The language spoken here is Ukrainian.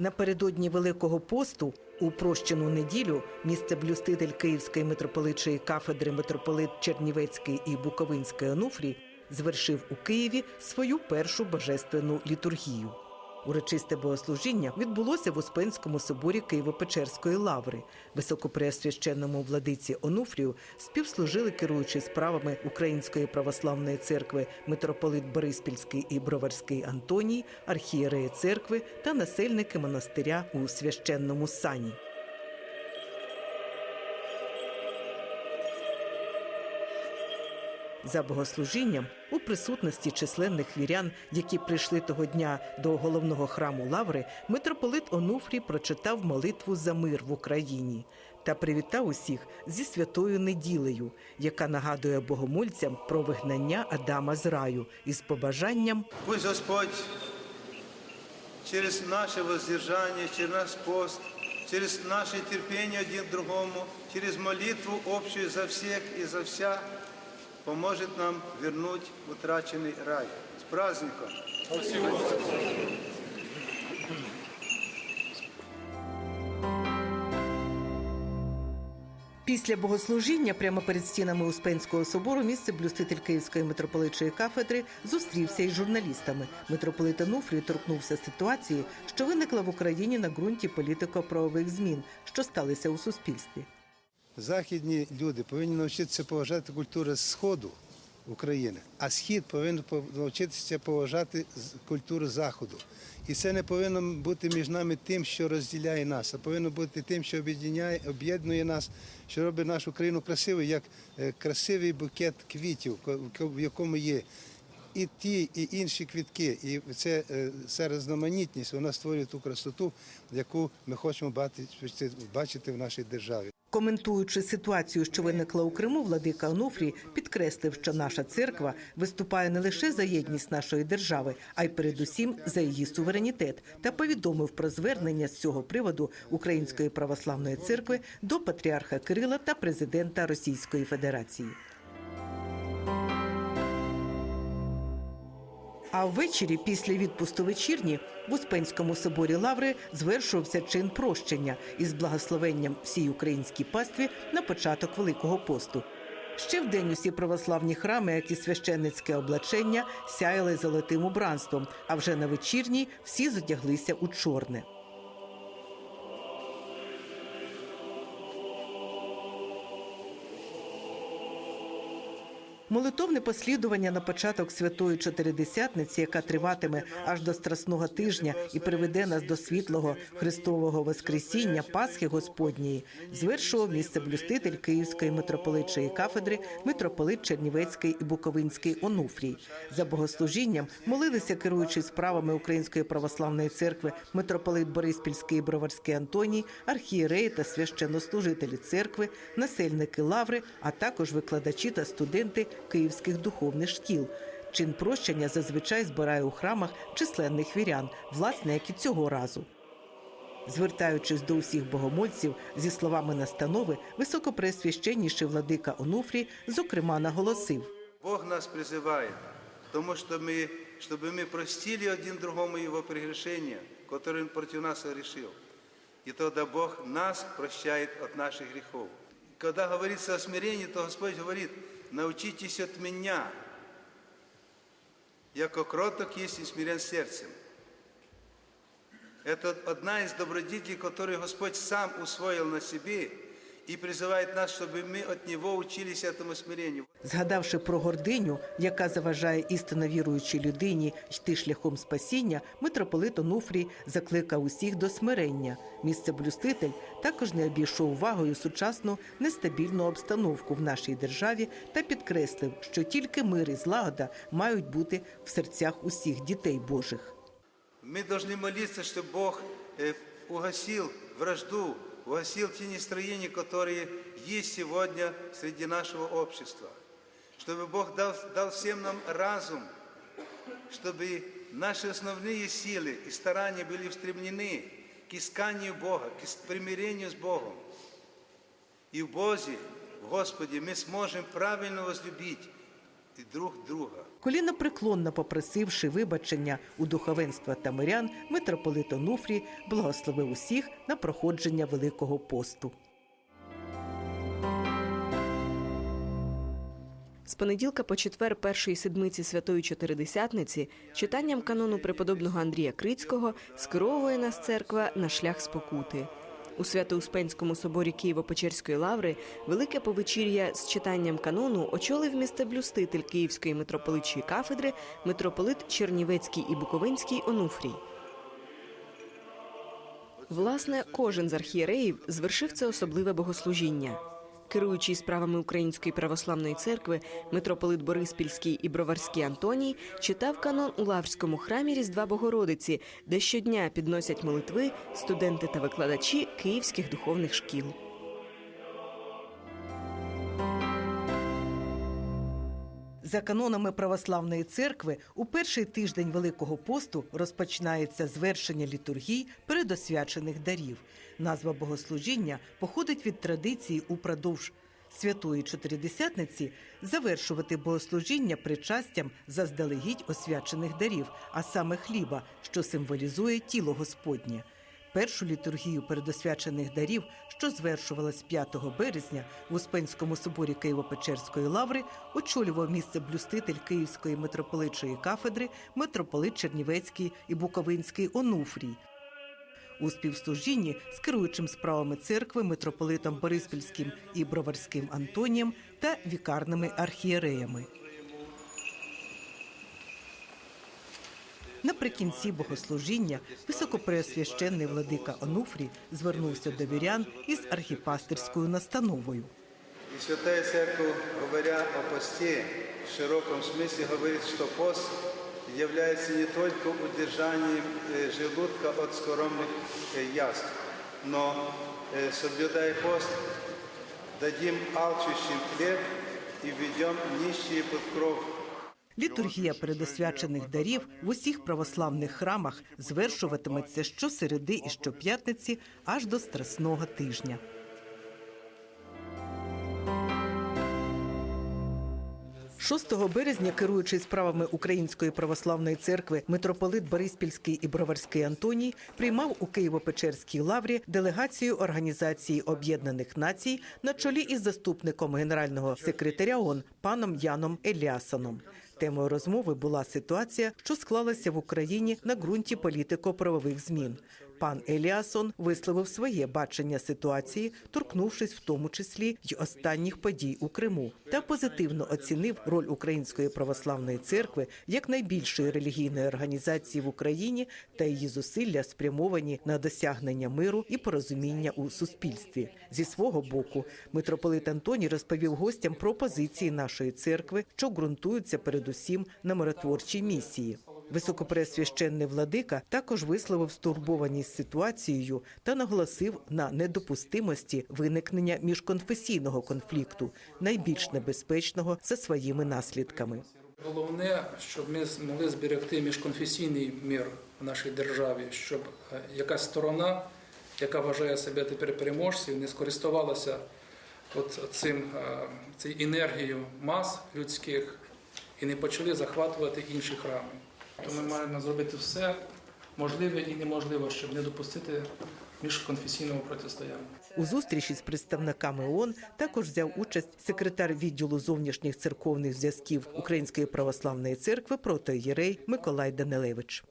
Напередодні Великого посту у прощену неділю місцеблюститель Київської митрополитчої кафедри митрополит Чернівецький і Буковинський Онуфрій звершив у Києві свою першу божественну літургію. Урочисте богослужіння відбулося в Успенському соборі Києво-Печерської лаври. Високопреосвященному владиці Онуфрію співслужили керуючи справами Української православної церкви митрополит Бориспільський і Броварський Антоній, архієреї церкви та насельники монастиря у священному сані. За богослужінням у присутності численних вірян, які прийшли того дня до головного храму Лаври, митрополит Онуфрій прочитав молитву за мир в Україні та привітав усіх зі святою неділею, яка нагадує богомольцям про вигнання Адама з раю із побажанням Пусть Господь через наше воздержание, через наш пост, через наше терпение один другому, через молитву общую за всех и за вся, поможет нам вернуть утраченный рай. С праздником! Після богослужіння прямо перед стінами Успенського собору місце блюститель Київської митрополитчої кафедри зустрівся із журналістами. Митрополит Ануфрій торкнувся ситуації, що виникла в Україні на ґрунті політико-правових змін, що сталися у суспільстві. Західні люди повинні навчитися поважати культуру Сходу України, а Схід повинен навчитися поважати культуру Заходу. І це не повинно бути між нами тим, що розділяє нас, а повинно бути тим, що об'єднує, нас, що робить нашу країну красивою, як е, красивий букет квітів, в якому є і ті, і інші квітки. І це е, ця різноманітність, вона створює ту красоту, яку ми хочемо бачити в нашій державі. Коментуючи ситуацію, що виникла у Криму, владика Онуфрій підкреслив, що наша церква виступає не лише за єдність нашої держави, а й передусім за її суверенітет, та повідомив про звернення з цього приводу Української православної церкви до патріарха Кирила та президента Російської Федерації. А ввечері, після відпусту вечірні, в Успенському соборі Лаври звершувався чин прощення із благословенням всій українській пастві на початок Великого посту. Ще вдень усі православні храми, як і священницьке облачення, сяяли золотим убранством, а вже на вечірній всі зодяглися у чорне. Молитовне послідування на початок святої чотиридесятниці, яка триватиме аж до страсного тижня і приведе нас до світлого Христового Воскресіння Пасхи Господньої, звершував місцеблюститель Київської митрополитчої кафедри, митрополит Чернівецький і Буковинський Онуфрій. За богослужінням молилися, керуючи справами Української православної церкви, митрополит Бориспільський і Броварський Антоній, архієреї та священнослужителі церкви, насельники лаври, а також викладачі та студенти київських духовних шкіл. Чин прощення зазвичай збирає у храмах численних вірян, власне, як і цього разу. Звертаючись до усіх богомольців зі словами настанови, високопресвященніший владика Онуфрій, зокрема, наголосив. Бог нас призывает к тому, что мы, чтобы мы простили один другому его прегрешения, которые он против нас совершил. И тогда Бог нас прощает от наших грехов. Когда говорится о смирении, то Господь говорит, научитесь от меня, яко кроток есть и смирен сердцем. Это одна из добродетелей, которую Господь сам усвоил на себе и призывает нас, чтобы мы от Него учились этому смирению. Згадавши про гординю, яка заважає істинно віруючій людині йти шляхом спасіння, митрополит Онуфрій закликав усіх до смирення. Місцеблюститель також не обійшов увагою сучасну нестабільну обстановку в нашій державі та підкреслив, що тільки мир і злагода мають бути в серцях усіх дітей Божих. Мы должны молиться, чтобы Бог э, угасил вражду, угасил те настроения, которые есть сегодня среди нашего общества. Чтобы Бог дал, дал всем нам разум, чтобы наши основные силы и старания были устремлены к исканию Бога, к ис- примирению с Богом. И в Бозе, в Господе мы сможем правильно возлюбить друг друга. Колінопреклонно попросивши вибачення у духовенства та мирян, митрополит Онуфрій благословив усіх на проходження Великого посту. З понеділка по четвер першої седмиці Святої Чотиридесятниці читанням канону преподобного Андрія Крицького скеровує нас церква на шлях спокути. У Свято-Успенському соборі Києво-Печерської лаври велике повечір'я з читанням канону очолив місцеблюститель Київської митрополитчої кафедри митрополит Чернівецький і Буковинський Онуфрій. Власне, кожен з архієреїв звершив це особливе богослужіння. Керуючий справами Української православної церкви, митрополит Бориспільський і Броварський Антоній читав канон у Лаврському храмі Різдва Богородиці, де щодня підносять молитви студенти та викладачі київських духовних шкіл. За канонами православної церкви у перший тиждень Великого посту розпочинається звершення літургій передосвячених дарів. Назва богослужіння походить від традиції упродовж святої чотиридесятниці завершувати богослужіння причастям заздалегідь освячених дарів, а саме хліба, що символізує тіло Господнє. Першу літургію передосвячених дарів, що звершувалась 5 березня в Успенському соборі Києво-Печерської лаври, очолював місце блюститель Київської митрополитчої кафедри, митрополит Чернівецький і Буковинський Онуфрій. У співслужінні з керуючим справами церкви митрополитом Бориспільським і Броварським Антонієм та вікарними архієреями. Наприкінці богослужіння високопреосвященний владика Онуфрій звернувся до вірян із архіпастерською настановою. И Святая Церковь, говоря о посте, в широком смысле говорит, что пост является не только удержанием э, желудка от скоромных э, яств, но, э, соблюдая пост, дадим алчущим хлеб и введем нищие под кров. Літургія передосвячених дарів в усіх православних храмах звершуватиметься щосереди і щоп'ятниці аж до Страсного тижня. Шостого березня, керуючий справами Української православної церкви, митрополит Бориспільський і Броварський Антоній приймав у Києво-Печерській лаврі делегацію Організації Об'єднаних Націй на чолі із заступником генерального секретаря ООН паном Яном Еліасоном. Темою розмови була ситуація, що склалася в Україні на ґрунті політико-правових змін. Пан Еліасон висловив своє бачення ситуації, торкнувшись в тому числі й останніх подій у Криму, та позитивно оцінив роль Української православної церкви як найбільшої релігійної організації в Україні та її зусилля спрямовані на досягнення миру і порозуміння у суспільстві. Зі свого боку, митрополит Антоній розповів гостям про позиції нашої церкви, що ґрунтуються передусім на миротворчій місії. Високопреосвященний владика також висловив стурбованість ситуацією та наголосив на недопустимості виникнення міжконфесійного конфлікту, найбільш небезпечного за своїми наслідками. Головне, щоб ми змогли зберегти міжконфесійний мир в нашій державі, щоб е, якась сторона, яка вважає себе тепер переможцем, не скористувалася от цим, е, цією енергією мас людських і не почали захватувати інші храми. То ми маємо зробити все можливе і неможливе, щоб не допустити міжконфесійного протистояння. У зустрічі з представниками ООН також взяв участь секретар відділу зовнішніх церковних зв'язків Української православної церкви протоєрей Миколай Данилевич.